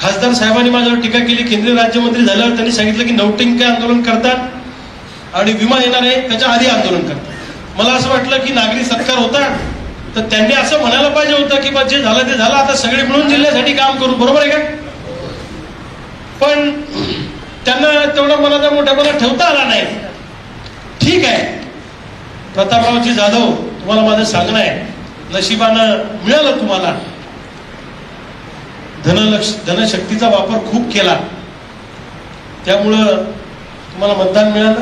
खासदार साहेबांनी माझ्यावर टीका केली केंद्रीय राज्यमंत्री झाल्यावर त्यांनी सांगितलं की नवटिंके आंदोलन करतात आणि विमा येणार आहे त्याच्या आधी आंदोलन करतात. मला असं वाटलं की नागरी सत्कार होता तर त्यांनी असं म्हणायला पाहिजे होतं की बा जे झालं ते झालं आता सगळे मिळून जिल्ह्यासाठी काम करू बरोबर आहे का? पण त्यांना तेवढा मनाचा मोठ्यापणा ठेवता आला नाही. ठीक आहे. प्रतापरावजी जाधव तुम्हाला माझं सांगणं आहे. नशिबानं मिळालं तुम्हाला. धनलक्ष धनशक्तीचा वापर खूप केला. त्यामुळं तुम्हाला मतदान मिळालं.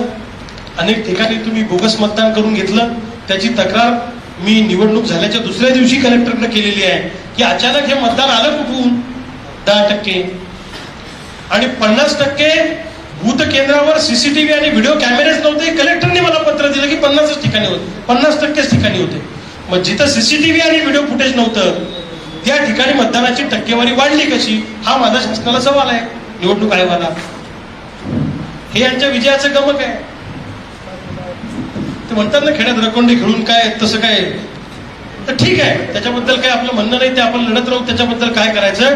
अनेक ठिकाणी तुम्ही बोगस मतदान करून घेतलं. त्याची तक्रार मी निवडणूक झाल्याच्या दुसऱ्या दिवशी कलेक्टरकडे केलेली आहे. की अचानक हे मतदान आलं कुठून? दहा टक्के. आणि पन्नास टक्के बूथ केंद्रावर सीसीटीव्ही आणि व्हिडिओ कॅमेरेच नव्हते. कलेक्टरने मला पत्र दिलं की पन्नासच ठिकाणी होते. पन्नास टक्केच ठिकाणी होते. मग जिथं सीसीटीव्ही आणि व्हिडिओ फुटेज नव्हतं त्या ठिकाणी मतदानाची टक्केवारी वाढली कशी? हा माझा शासनाला सवाल आहे. निवडणूक आयोगाला. हे यांच्या विजयाचं गमक आहे. ते म्हणतात ना खेड्यात रकोंडी खेळून काय तसं काय? तर ठीक आहे. त्याच्याबद्दल काय आपलं म्हणणं नाही ते आपण लढत राहू त्याच्याबद्दल काय करायचं?